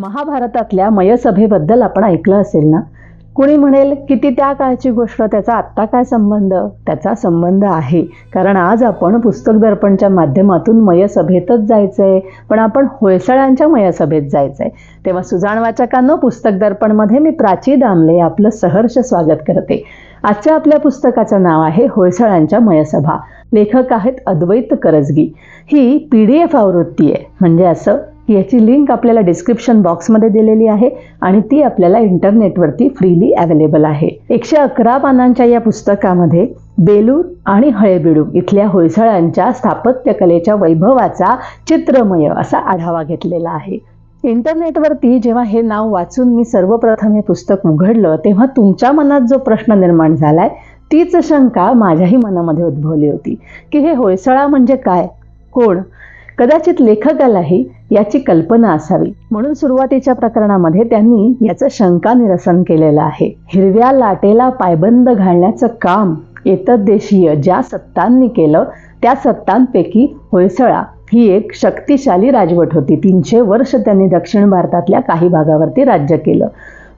महाभारतातल्या मयसभेबद्दल आपण ऐकलं असेल ना? कुणी म्हणेल की ती त्या काळची गोष्ट त्याचा आत्ता काय संबंध? त्याचा संबंध आहे. कारण आज आपण पुस्तक दर्पणच्या माध्यमातून मयसभेतच जायचं आहे पण आपण होयसळांच्या मयसभेत जायचं आहे तेव्हा सुजाण वाचकांनो पुस्तक दर्पणमध्ये मी प्राची दामले आपलं सहर्ष स्वागत करते. आजच्या आपल्या पुस्तकाचं नाव आहे होयसळांच्या मयसभा. लेखक आहेत अद्वैत करजगी. ही पी डी एफ आवृत्ती आहे. म्हणजे असं याची लिंक आपल्याला डिस्क्रिप्शन बॉक्समध्ये दिलेली आहे आणि ती आपल्याला इंटरनेटवरती फ्रीली अवेलेबल आहे. एकशे अकरा पानांच्या या पुस्तकामध्ये बेलूर आणि हळेबिडू इथल्या होयसळांच्या स्थापत्यकलेच्या वैभवाचा चित्रमय असा आढावा घेतलेला आहे. इंटरनेटवरती जेव्हा हे नाव वाचून मी सर्वप्रथम हे पुस्तक उघडलं तेव्हा तुमच्या मनात जो प्रश्न निर्माण झालाय तीच शंका माझ्याही मनामध्ये उद्भवली होती. की हे होयसळा म्हणजे काय? कोण? कदाचित लेखकालाही याची कल्पना असावी. म्हणून सुरुवातीच्या प्रकरणामध्ये त्यांनी याचं शंका निरसन केलेलं आहे. हिरव्या लाटेला पायबंद घालण्याचं काम देशीय ज्या सत्तांनी केलं त्या सत्तांपैकी होयसळा ही एक शक्तिशाली राजवट होती. तीनशे वर्ष त्यांनी दक्षिण भारतातल्या काही भागावरती राज्य केलं.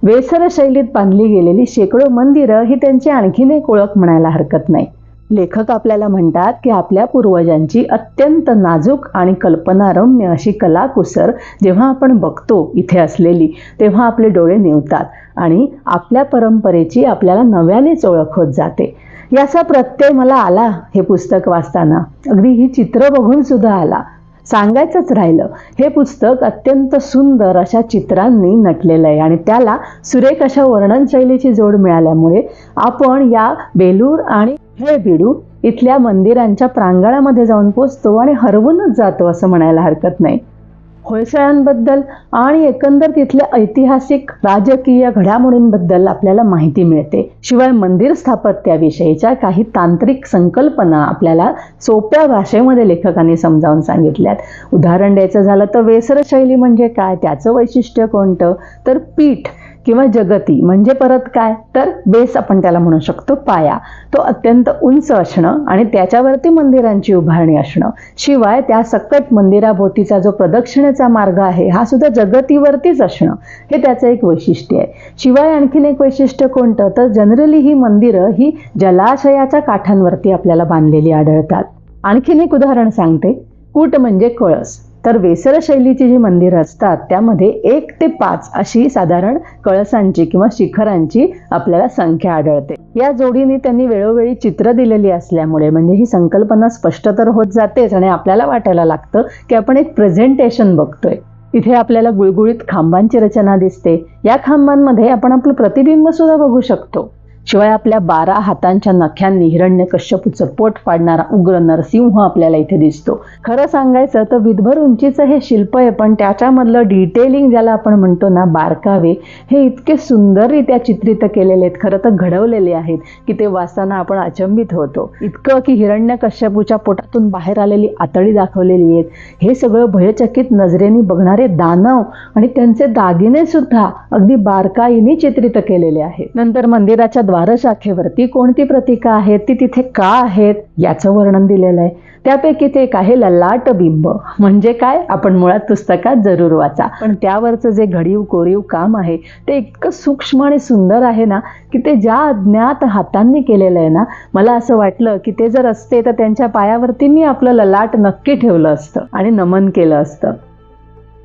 वेसर शैलीत बांधली गेलेली शेकडो मंदिरं ही त्यांची आणखीन एक ओळख म्हणायला हरकत नाही. लेखक आपल्याला म्हणतात की आपल्या पूर्वजांची अत्यंत नाजूक आणि कल्पनारम्य अशी कलाकुसर जेव्हा आपण बघतो इथे असलेली तेव्हा आपले डोळे निवतात आणि आपल्या परंपरेची आपल्याला नव्यानेच ओळख होत जाते. याचा प्रत्यय मला आला हे पुस्तक वाचताना. अगदी ही चित्र बघून सुद्धा आला. सांगायचंच राहिलं हे पुस्तक अत्यंत सुंदर अशा चित्रांनी नटलेलं आहे आणि त्याला सुरेख अशा वर्णनशैलीची जोड मिळाल्यामुळे आपण या बेलूर आणि हे बिडू इथल्या मंदिरांच्या प्रांगणामध्ये जाऊन पोचतो आणि हरवूनच जातो असं म्हणायला हरकत नाही. होयसळांबद्दल आणि एकंदर तिथल्या ऐतिहासिक राजकीय घडामोडींबद्दल आपल्याला माहिती मिळते. शिवाय मंदिर स्थापत्याविषयीच्या काही तांत्रिक संकल्पना आपल्याला सोप्या भाषेमध्ये लेखकांनी समजावून सांगितल्यात. उदाहरण द्यायचं झालं तर वेसर शैली म्हणजे काय? त्याचं वैशिष्ट्य कोणतं? तर पीठ. किंवा जगती म्हणजे परत काय? तर बेस आपण त्याला म्हणू शकतो पाया. तो अत्यंत उंच असणं आणि त्याच्यावरती मंदिरांची उभारणी असणं. शिवाय त्या सकट मंदिराभोवतीचा जो प्रदक्षिणेचा मार्ग आहे हा सुद्धा जगतीवरतीच असणं. हे त्याचं एक वैशिष्ट्य आहे. शिवाय आणखीन एक वैशिष्ट्य कोणतं? तर जनरली ही मंदिरं ही जलाशयाच्या काठांवरती आपल्याला बांधलेली आढळतात. आणखीन एक उदाहरण सांगते. कूट म्हणजे कळस. तर वेसर शैलीची जी मंदिरं असतात त्यामध्ये एक ते पाच अशी साधारण कळसांची किंवा शिखरांची आपल्याला संख्या आढळते. या जोडीने त्यांनी वेळोवेळी चित्र दिलेली असल्यामुळे म्हणजे ही संकल्पना स्पष्ट तर होत जातेच आणि आपल्याला वाटायला लागतं की आपण एक प्रेझेंटेशन बघतोय. इथे आपल्याला गुळगुळीत खांबांची रचना दिसते. या खांबांमध्ये आपण आपलं प्रतिबिंब सुद्धा बघू शकतो. शिवाय आपल्या बारा हातांच्या नख्यांनी हिरण्य कश्यपूचं पोट फाडणारा उग्र नरसिंह आपल्याला इथे दिसतो. खरं सांगायचं तर विधभर उंचीचं हे शिल्प आहे पण त्याच्यामधलं डिटेलिंग ज्याला आपण म्हणतो ना बारकावे हे इतके सुंदररित्या चित्रित केलेले आहेत. खरं तर घडवलेले आहेत की ते वाचताना आपण अचंबित होतो. इतकं की हिरण्य कश्यपूच्या पोटातून बाहेर आलेली आतळी दाखवलेली आहेत. हे सगळं भयचकित नजरेने बघणारे दानव आणि त्यांचे दागिने सुद्धा अगदी बारकाईने चित्रित केलेले आहेत. नंतर मंदिराच्या द्वारशाखेवरती कोणती प्रतीकं आहेत ती तिथे का आहेत याचं वर्णन दिलेलं आहे. त्यापैकी ते एक आहे ललाट बिंब. म्हणजे काय? आपण मुळात पुस्तकात जरूर वाचा. पण त्यावरचं जे घडीव कोरीव काम आहे ते इतकं सूक्ष्म आणि सुंदर आहे ना की ते ज्या अज्ञात हातांनी केलेलं आहे ना मला असं वाटलं की ते जर असते तर त्यांच्या पायावरती मी आपलं ललाट नक्की ठेवलं असतं आणि नमन केलं असतं.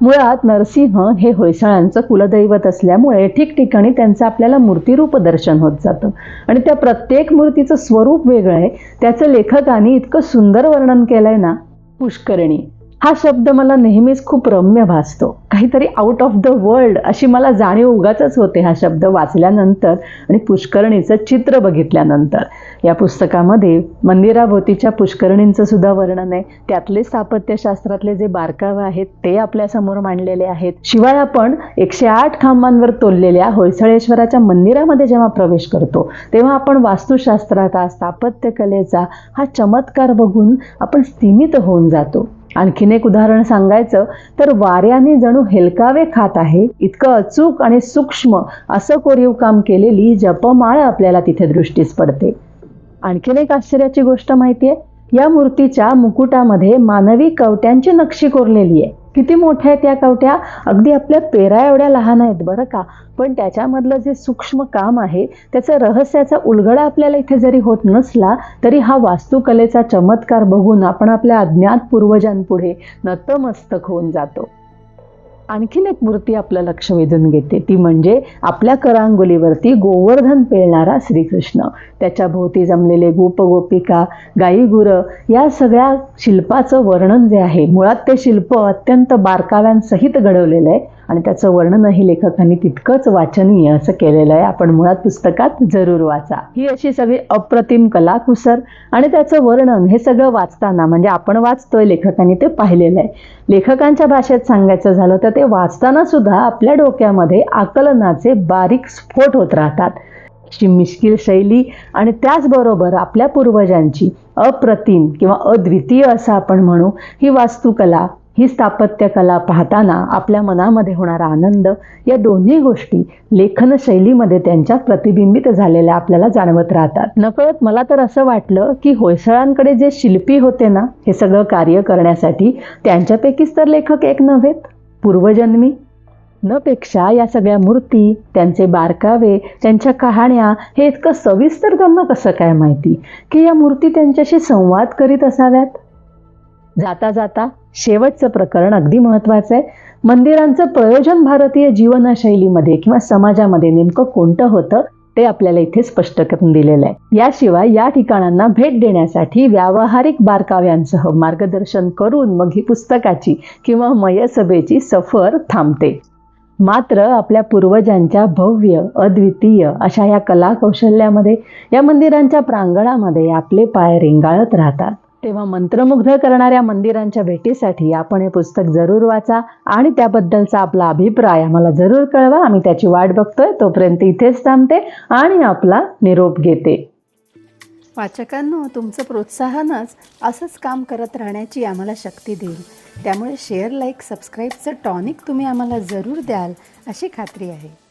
मुळात नरसिंह हे होयसाळांचं कुलदैवत असल्यामुळे ठिकठिकाणी त्यांचं आपल्याला मूर्तिरूप दर्शन होत जातं. आणि त्या प्रत्येक मूर्तीचं स्वरूप वेगळं आहे. त्याचं लेखकाने इतकं सुंदर वर्णन केलं आहे ना पुष्करणी. हा शब्द मला नेहमीच खूप रम्य भासतो. काहीतरी आउट ऑफ द वर्ल्ड अशी मला जाणीव उगाच होते हा शब्द वाचल्यानंतर आणि पुष्करणीचं चित्र बघितल्यानंतर. या पुस्तकामध्ये मंदिराभोवतीच्या पुष्करणींचं सुद्धा वर्णन आहे. त्यातले स्थापत्यशास्त्रातले जे बारकावे आहेत ते आपल्यासमोर मांडलेले आहेत. शिवाय आपण एकशे आठ खांबांवर तोललेल्या होयसळेश्वराच्या मंदिरामध्ये जेव्हा प्रवेश करतो तेव्हा आपण वास्तुशास्त्राचा स्थापत्यकलेचा हा चमत्कार बघून आपण स्थिमित होऊन जातो. आणखीन एक उदाहरण सांगायचं तर वाऱ्याने जणू हेलकावे खात आहे इतकं अचूक आणि सूक्ष्म असं कोरीव काम केलेली जपमाळ आपल्याला तिथे दृष्टीस पडते. आणखीन एक आश्चर्याची गोष्ट माहिती आहे या मूर्तीच्या मुकुटामध्ये मानवी कवट्यांची नक्षी कोरलेली आहे किती मोठ्या आहेत त्या कवट्या? अगदी आपल्या पेरा एवढ्या लहान आहेत बरं का. पण त्याच्यामधलं जे सूक्ष्म काम आहे त्याचं रहस्याचा उलगडा आपल्याला इथे जरी होत नसला तरी हा वास्तुकलेचा चमत्कार बघून आपण आपल्या अज्ञात पूर्वजांपुढे नतमस्तक होऊन जातो. आणखीन एक मूर्ती आपलं लक्ष वेधून घेते. ती म्हणजे आपल्या करांगोलीवरती गोवर्धन पेळणारा श्रीकृष्ण. त्याच्या भोवती जमलेले गोपगोपिका गाई गुरं या सगळ्या शिल्पाचं वर्णन जे आहे मुळात ते शिल्प अत्यंत बारकाव्यांसहित घडवलेलं आहे. आणि त्याचं वर्णनही लेखकांनी तितकंच वाचनीय असं केलेलं आहे. आपण मुळात पुस्तकात जरूर वाचा. ही अशी सगळी अप्रतिम कलाकुसर आणि त्याचं वर्णन हे सगळं वाचताना म्हणजे आपण वाचतोय लेखकांनी ते पाहिलेलं आहे. लेखकांच्या भाषेत सांगायचं झालं तर ते वाचताना सुद्धा आपल्या डोक्यामध्ये आकलनाचे बारीक स्फोट होत राहतात. अशी मिश्किल शैली आणि त्याचबरोबर आपल्या पूर्वजांची अप्रतिम किंवा अद्वितीय असं आपण म्हणू ही वास्तुकला ही स्थापत्यकला पाहताना आपल्या मनामध्ये होणारा आनंद या दोन्ही गोष्टी लेखनशैलीमध्ये त्यांच्या प्रतिबिंबित झालेल्या आपल्याला जाणवत राहतात. नकळत मला तर असं वाटलं की होयसळांकडे जे शिल्पी होते ना हे सगळं कार्य करण्यासाठी त्यांच्यापैकीच तर लेखक एक नव्हेत. पूर्वजन्मी. न पेक्षा या सगळ्या मूर्ती त्यांचे बारकावे त्यांच्या कहाण्या हे इतकं सविस्तर त्यांना कसं काय माहिती? की या मूर्ती त्यांच्याशी संवाद करीत असाव्यात? जाता जाता शेवटचं प्रकरण अगदी महत्त्वाचं आहे. मंदिरांचं प्रयोजन भारतीय जीवनशैलीमध्ये किंवा समाजामध्ये नेमकं कोणतं होतं ते आपल्याला इथे स्पष्ट करून दिलेलं आहे. याशिवाय या ठिकाणांना भेट देण्यासाठी व्यावहारिक बारकाव्यांसह मार्गदर्शन करून मग ही पुस्तकाची किंवा मयसभेची सफर थांबते. मात्र आपल्या पूर्वजांच्या भव्य अद्वितीय अशा या कला कौशल्यामध्ये या मंदिरांच्या प्रांगणामध्ये आपले पाय रेंगाळत राहतात. तेव्हा मंत्रमुग्ध करणाऱ्या मंदिरांच्या भेटीसाठी आपण हे पुस्तक जरूर वाचा आणि त्याबद्दलचा आपला अभिप्राय आम्हाला जरूर कळवा. आम्ही त्याची वाट बघतोय तोपर्यंत इथेच थांबते आणि आपला निरोप घेते. वाचकांनो तुमचं प्रोत्साहनच असंच काम करत राहण्याची आम्हाला शक्ती देईल. त्यामुळे शेअर लाईक सबस्क्राईबचं टॉनिक तुम्ही आम्हाला जरूर द्याल अशी खात्री आहे.